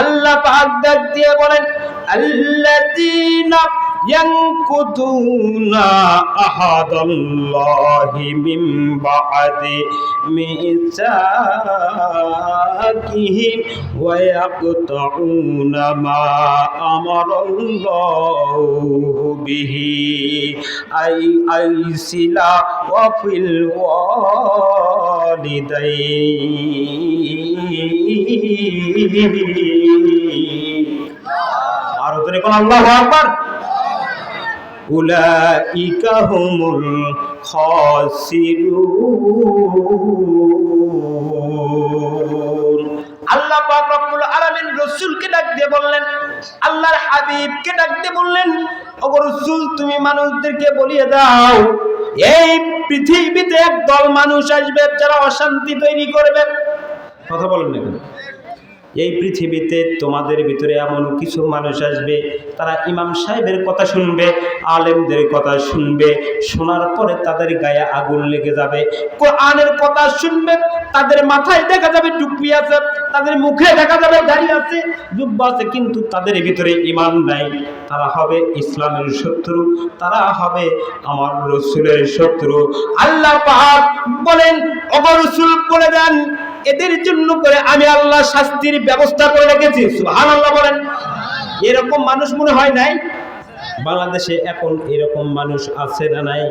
আল্লাহ পাক ডাক দিয়ে বলেন আল্লাযীনা ينقضون عهد الله من بعد ميثاقه ويقطعون ما أمر الله به أي أي سلا وفي الوالدين আরো জোরে কোন আল্লাহু আকবার। উলাইকা হুমুল খাসিরুন। আল্লাহ পাক রব্বুল আলামিন রাসূলকে ডাক দিয়ে বললেন আল্লাহর হাবিবকে ডাক দিয়ে বললেন ওগো রাসূল তুমি মানুষদেরকে বলিয়ে দাও এই পৃথিবীতে একদল মানুষ আসবে যারা অশান্তি তৈরি করবে। কথা বলেন না? এই পৃথিবীতে তোমাদের ভিতরে এমন কিছু মানুষ আসবে, তারা ইমাম সাহেবের কথা শুনবে, আলেমদের কথা শুনবে, শোনার পরে তাদের গায়ে আগুন লেগে যাবে। কোরআনের কথা শুনবে, তাদের মাথায় দেখা যাবে টুপি আছে, তাদের মুখে দেখা যাবে দাঁড়িয়ে আছে, জুব্বা আছে, কিন্তু তাদের ভিতরে ইমান নাই। তারা হবে ইসলামের শত্রু, তারা হবে আমার রসুলের শত্রু। আল্লাহ বলেন অগর রসুল বলে দেন এদের জন্য করে আমি আল্লাহ শাস্তির ব্যবস্থা করে রেখেছি। সুহান আল্লাহ বলেন। এরকম মানুষ মনে হয় নাই? বাংলাদেশে এখন এরকম মানুষ আছে না নাই?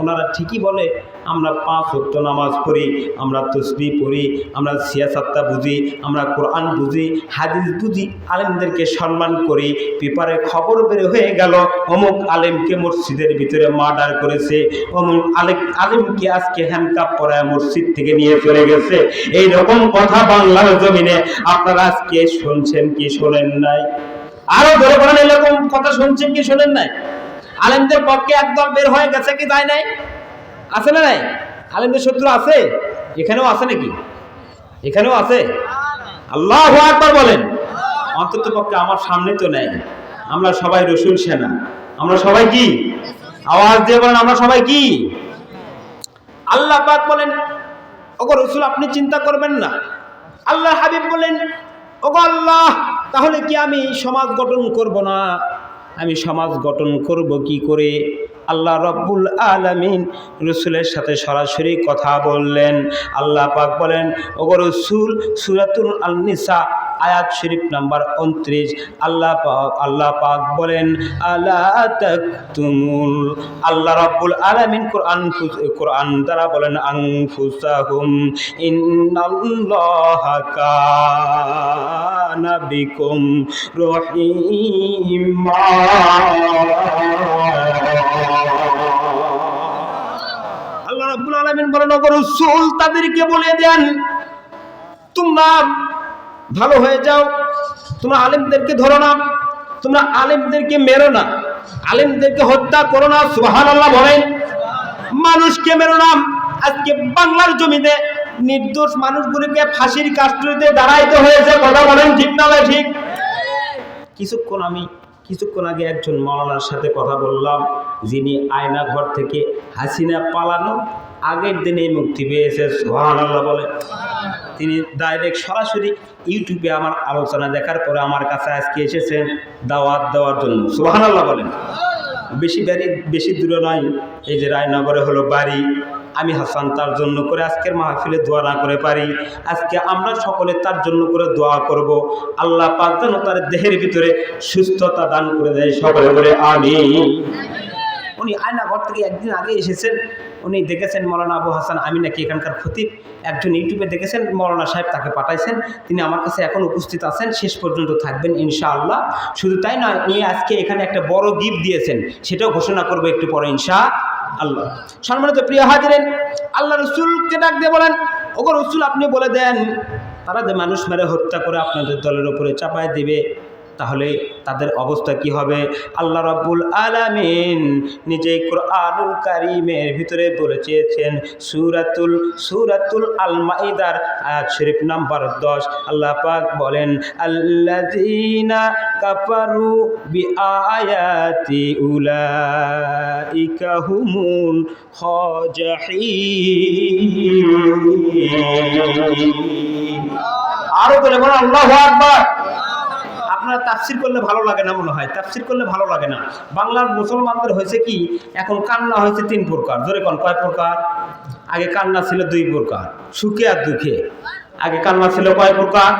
ওনারা ঠিকই বলে, আমরা পাঁচ ওয়াক্ত নামাজ পড়ি, আমরা তসবি পড়ি, আমরা সিয়াসাত্তা বুঝি, আমরা কোরআন বুঝি, হাদিস বুঝি, আলেমদেরকে সম্মান করি, পেপারে খবর বের হয়ে গেল, অমুক আলেমকে মসজিদের ভিতরে মার্ডার করেছে, অমুক আলেম, আলেমকে আজকে হ্যান্ডকাপ পরায় মসজিদ থেকে নিয়ে চলে গেছে। এই রকম কথা বাংলার জমিনে আপনারা আজকে শুনছেন কি শোনেন নাই? আরও ধরে বলেন এরকম কথা শুনছেন কি শোনেন নাই? আলেমদের পক্ষে একদল বের হয়ে গেছে কি তাই নাই? আছে না নাই? আলেমদের শত্রু আছে? এখানেও আছে নাকি? এখানেও আছে? আল্লাহ একবার বলেন। অন্তত পক্ষে আমার সামনে তো নেই। আমরা সবাই রসুল সেনা। আমরা সবাই কি? আওয়াজ দিয়ে বলেন, আমরা সবাই কি? আল্লাহ বলেন, ওগো রসুল আপনি চিন্তা করবেন না। আল্লাহ হাবিব বলেন ওগো আল্লাহ, তাহলে কি আমি সমাজ গঠন করব না? আমি সমাজ গঠন করব কি করে? আল্লাহ রব্বুল আলমিন রসুলের সাথে সরাসরি কথা বললেন। আল্লাহ পাক বলেন, ওগো রসুল, সুরাতুল আল নিসা আয়াত শরীফ নাম্বার উনত্রিশ। আল্লাহ আল্লাহ পাক বলেন আল্লাহ তুমুল আল্লাহ রব্বুল আলামিন কোরআন কোরআন দ্বারা বলেন, আনফুসাহুম ইন্নাল্লাহা কানা বিকুম আল্লাহ রাব্বুল আলামিন বলেন, ওগো রাসূল তাদেরকে বলে দেন, তোমরা ভালো হয়ে যাও। তোমরা আলেমদেরকে ধরো না। তোমরা আলেমদেরকে মেরো না। আলেমদেরকে হত্যা করো না সুহান আল্লাহ বলেন। মানুষকে মেরো না। আজকে বাংলার জমিতে নির্দোষ মানুষগুলিকে ফাঁসির কাস্টডিতে দাঁড়াইতে হয়েছে। কথা বলেন ঠিক না ঠিক? কিছুক্ষণ আমি, কিছুক্ষণ আগে একজন মাওলানার সাথে কথা বললাম, যিনি আয়না ঘর থেকে হাসিনা পালানো আগের দিনে মুক্তি পেয়েছে সোহান আল্লাহ বলে তিনি ডাইরেক্ট সরাসরি ইউটিউবে আমার আলোচনা দেখার পরে আমার কাছে আজকে এসেছেন দাওয়াত দেওয়ার জন্য। সোহান আল্লাহ বলেন। বেশি বাড়ি বেশি দূরে নয়, এই যে রায়নগরে হলো বাড়ি, আমি হাসান তার জন্য করে আজকের মাহফিলে দোয়া না করে পারি। আজকে আমরা সকলে তার জন্য করে দোয়া করব। আল্লাহ পাক যেন তার দেহের ভিতরে সুস্থতা দান করে দেয় সকলে করে আমি উনি আয়না ঘর থেকে একদিন আগে এসেছেন। উনি দেখেছেন মৌলানা আবু হাসান আমি নাকি এখানকার খতিব। একজন ইউটিউবে দেখেছেন, মৌলানা সাহেব তাকে পাঠাইছেন। তিনি আমার কাছে এখন উপস্থিত আছেন, শেষ পর্যন্ত থাকবেন ইনশাআল্লাহ। শুধু তাই নয়, উনি আজকে এখানে একটা বড় গিফট দিয়েছেন, সেটাও ঘোষণা করব একটু পরে ইনশা আল্লাহ সম্মানিত প্রিয় হাজিরেন, আল্লাহ রসুলকে ডাক দিয়ে বলেন, ওগো রসুল, আপনি বলে দেন, তারা যে মানুষ মেরে হত্যা করে আপনাদের দলের উপরে চাপায় দিবে তাহলে তাদের অবস্থা কি হবে? আল্লাহ রাব্বুল আলামিন নিজে কোরআনুল কারিমের ভিতরে বলে চেয়েছেন, সুরাতুল সুরাতুল আল মাইদার আয়াত শরীফ নাম্বার দশ। আল্লাহ পাক বলেন, আল্লাযীনা কাফারু বিআয়াতি উলাইকা হুমুল খাজাহিন আরও বলে বলো আল্লাহ আকবার। আপনারা তাফসির করলে ভালো লাগে না মনে হয়, তাফসির করলে ভালো লাগে না। বাংলার মুসলমানদের হয়েছে কি, এখন কান্না হয়েছে তিন প্রকার। ধরে কোন, কয় প্রকার? আগে কান্না ছিল দুই প্রকার, সুখে আর দুঃখে। আগে কান্না ছিল কয় প্রকার?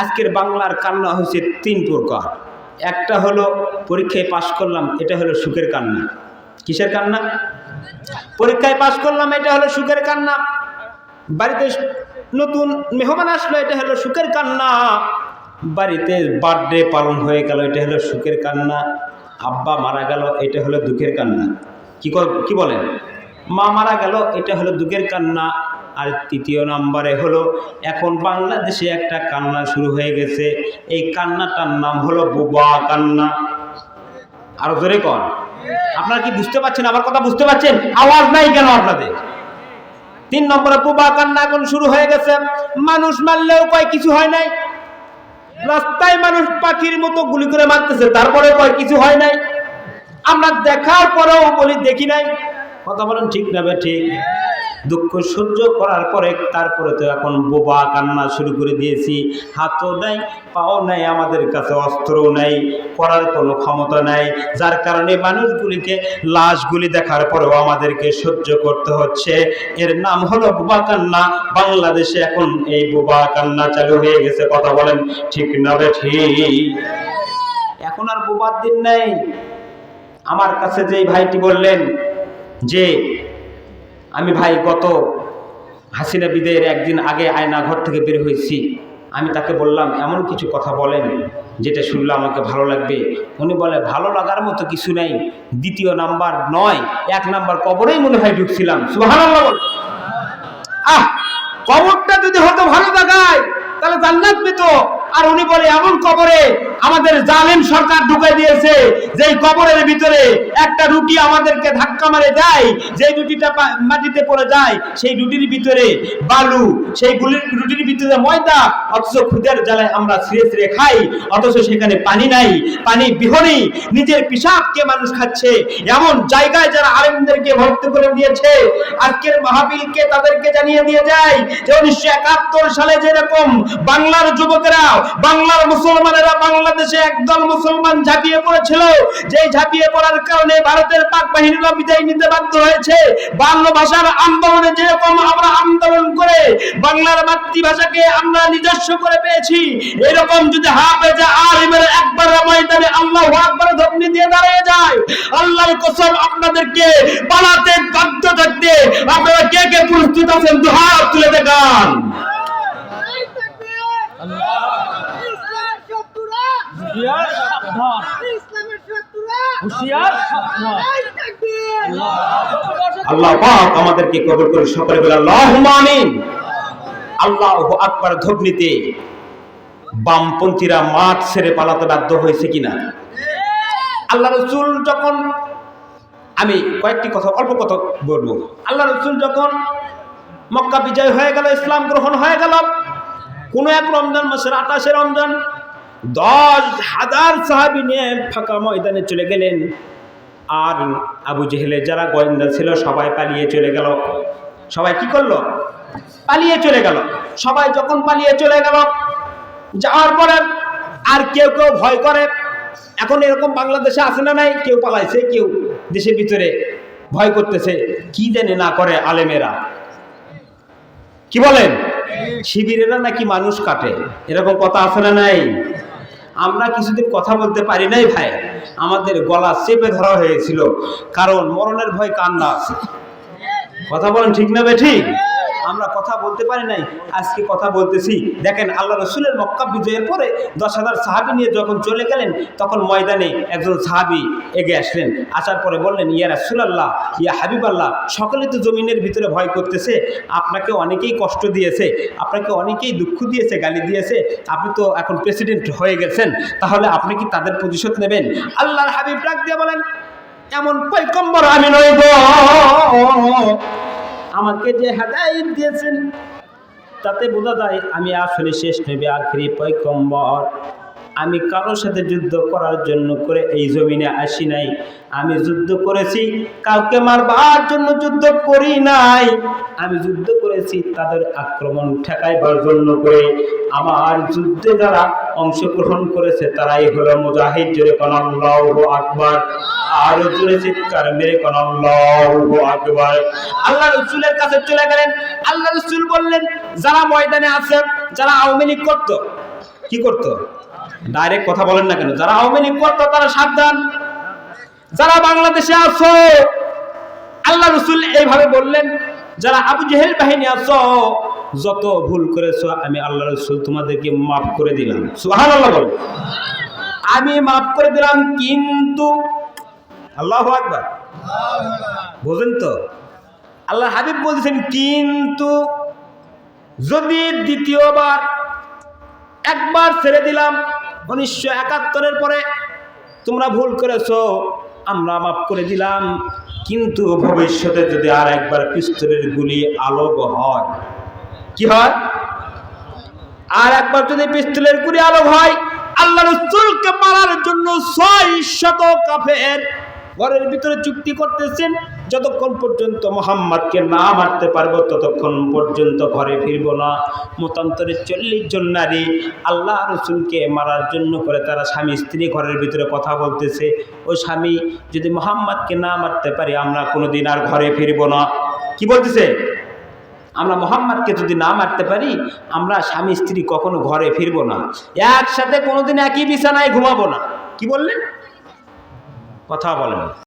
আজকের বাংলার কান্না হয়েছে তিন প্রকার। একটা হলো পরীক্ষায় পাশ করলাম, এটা হলো সুখের কান্না। কিসের কান্না? পরীক্ষায় পাশ করলাম, এটা হলো সুখের কান্না। বাড়িতে নতুন মেহমান আসলো, এটা হলো সুখের কান্না। বাড়িতে বার্থডে পালন হয়ে গেল, এটা হলো সুখের কান্না। আব্বা মারা গেল, এটা হলো দুঃখের কান্না। কি কর- কি বলেন? মা মারা গেল, এটা হলো দুঃখের কান্না। আর তৃতীয় নম্বরে হলো, এখন বাংলাদেশে একটা কান্না শুরু হয়ে গেছে। এই কান্নাটার নাম হলো বুবা কান্না। আরও জোরে কর আপনারা কি বুঝতে পারছেন? আমার কথা বুঝতে পারছেন? আওয়াজ নাই কেন আপনাদের? তিন নম্বরে বুবা কান্না এখন শুরু হয়ে গেছে। মানুষ মারলেও কয় কিছু হয় নাই? রাস্তায় মানুষ পাখির মতো গুলি করে মারতেছে তারপরে কয় কিছু হয় নাই? আমরা দেখার পরেও বলি, দেখি নাই? কথা বলেন, ঠিক না ঠিক। দুঃখ সহ্য করার পরে তারপরে তো এখন বোবা কান্না শুরু করে দিয়েছি। হাতও নাই, পাও নাই, আমাদের কাছে অস্ত্রও নাই, করার কোনো ক্ষমতা নাই। যার কারণে মানুষগুলিকে লাশগুলি দেখার পরেও আমাদেরকে সহ্য করতে হচ্ছে। এর নাম হলো বোবা কান্না। বাংলাদেশে এখন এই বোবা কান্না চালু হয়ে গেছে, কথা বলেন ঠিক না ঠিক? এখন আর বোবার দিন নেই। আমার কাছে যেই ভাইটি বললেন যে আমি ভাই গত হাসিনা বিদের একদিন আগে আয়না ঘর থেকে বের হয়েছি। আমি তাকে বললাম, এমন কিছু কথা বলেন যেটা শুনলে আমাকে ভালো লাগবে। উনি বলে, ভালো লাগার মতো কিছু নাই। দ্বিতীয় নাম্বার নয়, এক নাম্বার কবরেই মনে হয় ঢুকছিলাম। আহ, কবরটা যদি হয়তো ভালো লাগায়, তাহলে জান্নাত পেত। আর উনি বলে, এমন কবরে আমাদের জালেম সরকার ঢুকে দিয়েছে যে কবরের ভিতরে একটা রুটি আমাদেরকে ধাক্কা মারে দেয় যে রুটিটা মাটিতে পড়ে যায়, সেই রুটির ভিতরে বালু সেই গুলির রুটির ভিতরে ময়দা, অথচ খুদের জ্বালায় আমরা ছিঁড়ে ছিঁড়ে খাই, অথচ সেখানে পানি নাই, পানি বিহনেই নিজের পিসাবকে মানুষ খাচ্ছে। এমন জায়গায় যারা আলেমদেরকে ভর্তি করে দিয়েছে, আজকের মাহাবিলকে তাদেরকে জানিয়ে দিয়ে যায় যে উনিশশো একাত্তর সালে যেরকম বাংলার যুবকেরা, বাংলার মুসলমানেরা বাংলাদেশে একদল মুসলমান ঝাঁপিয়ে পড়েছিল যে ঝাঁপিয়ে পড়ার কারণে ভারতের পাক বাহিনীরা বিদায় নিতে বাধ্য হয়েছে। বাংলা ভাষার আন্দোলনে যেরকম আমরা আন্দোলন করে বাংলার মাতৃভাষাকে আমরা নিজস্ব করে পেয়েছি। এরকম যদি হাফেজে আলিমের একবার ময়দানে আল্লাহ আকবার ধ্বনি দিয়ে দাঁড়িয়ে যায় আল্লাহর কসম আপনাদেরকে পালাতে বাধ্য থাকতে আপনারা কে কে প্রস্তুত আছেন দু হাত তুলে দেখান। আল্লাহ পাক আমাদেরকে কবর করে সকলে বলে আমিন। আল্লাহু আকবার ধ্বনিতে বামপন্থীরা মাঠ ছেড়ে পালাতে বাধ্য হয়েছে কিনা? আল্লাহ রসুল যখন, আমি কয়েকটি কথা, অল্প কথা বলব। আল্লাহ রসুল যখন মক্কা বিজয় হয়ে গেল, ইসলাম গ্রহণ হয়ে গেল, কোন এক রমজান মাসের আঠাশে রমজান দশ হাজার সাহাবি নিয়ে ফাঁকা ময়দানে চলে গেলেন। আর আবু জেহেলের যারা গোয়েন্দা ছিল, সবাই পালিয়ে চলে গেল। সবাই কি করল? পালিয়ে চলে গেল। সবাই যখন পালিয়ে চলে গেল, যাওয়ার পরে আর কেউ কেউ ভয় করে, এখন এরকম বাংলাদেশে আসে না নাই? কেউ পালাইছে, কেউ দেশের ভিতরে ভয় করতেছে, কি জানে না করে আলেমেরা। কি বলেন? শিবিরেরা নাকি মানুষ কাটে? এরকম কথা আছে না নাই? আমরা কিছুদিন কথা বলতে পারি নাই ভাই। আমাদের গলা চেপে ধরা হয়েছিল, কারণ মরণের ভয় কান্না আছে কথা বলেন ঠিক না বে ঠিক? আমরা কথা বলতে পারি নাই, আজকে কথা বলতেছি। দেখেন, আল্লাহ রসুলের মক্কা বিজয়ের পরে দশ হাজার সাহাবি নিয়ে যখন চলে গেলেন, তখন ময়দানে একজন সাহাবি এগে আসলেন। আসার পরে বললেন, ইয়া রাসুলাল্লাহ, ইয়া হাবিব আল্লাহ সকলে তো জমিনের ভিতরে ভয় করতেছে, আপনাকে অনেকেই কষ্ট দিয়েছে, আপনাকে অনেকেই দুঃখ দিয়েছে, গালি দিয়েছে, আপনি তো এখন প্রেসিডেন্ট হয়ে গেছেন, তাহলে আপনি কি তাদের প্রতিশোধ নেবেন? আল্লাহর হাবিব ডাক দিয়ে বলেন, এমন পৈকম্বর আমি নই গো। আমাকে যে হেদায়ত দিয়েছেন তাতে বোঝা যায় আমি আসলে শেষ নেবে আখরি পৈকম্বর আমি কারোর সাথে যুদ্ধ করার জন্য করে এই জমিনে আসি নাই। আমি যুদ্ধ করেছি, কাউকে মারবার জন্য যুদ্ধ করি নাই। আমি যুদ্ধ করেছি, তাদের আক্রমণ ঠেকাইবার জন্য করে। আমার যুদ্ধে যারা অংশগ্রহণ করেছে, তারাই হলো মুজাহিদ। জোরে কোন আল্লাহু আকবার। আরও জোরে চিৎকার মেরে আকবার। আল্লাহ রসুলের কাছে চলে গেলেন। আল্লাহ রসুল বললেন, যারা ময়দানে আছেন যারা আওয়ামী লীগ করতো, কি করতো? ডাইরেক্ট কথা বলেন না কেন? যারা আওয়ামী লীগ করতো, তারা সাবধান। যারা বাংলাদেশে আছো, আল্লাহ রসুল এইভাবে বললেন, যারা আবু জেহেল বাহিনী আছো, যত ভুল করেছ, আমি আল্লাহ রসুল তোমাদেরকে মাফ করে দিলাম। সুহান আল্লাহ বল আমি মাফ করে দিলাম, কিন্তু আল্লাহ আকবার। বোঝেন তো? আল্লাহ হাবিব বলছেন, কিন্তু যদি দ্বিতীয়বার একবার ছেড়ে দিলাম উনিশশো একাত্তরের পরে তোমরা ভুল করেছ, আমরা মাফ করে দিলাম। কিন্তু ভবিষ্যতে যদি আর একবার পিস্তলের গুলি আলোক হয়, কি হয়? আর একবার যদি পিস্তলের গুলি আলোক হয়, আল্লাহ রসুলকে মারার জন্য ছয় শত কাফের ঘরের ভিতরে চুক্তি করতেছেন। যতক্ষণ পর্যন্ত মোহাম্মদকে না মারতে পারব, ততক্ষণ পর্যন্ত ঘরে ফিরবো না। মতান্তরে চল্লিশ জন নারী আল্লাহ রসুলকে মারার জন্য করে তারা স্বামী, স্ত্রী ঘরের ভিতরে কথা বলতেছে। ও স্বামী যদি মোহাম্মদকে না মারতে পারি, আমরা কোনোদিন আর ঘরে ফিরবো না। কি বলতেছে? আমরা মোহাম্মদকে যদি না মারতে পারি, আমরা স্বামী, স্ত্রী কখনো ঘরে ফিরবো না। একসাথে কোনোদিন একই বিছানায় ঘুমাবো না। কি বললেন? কথা বলেন।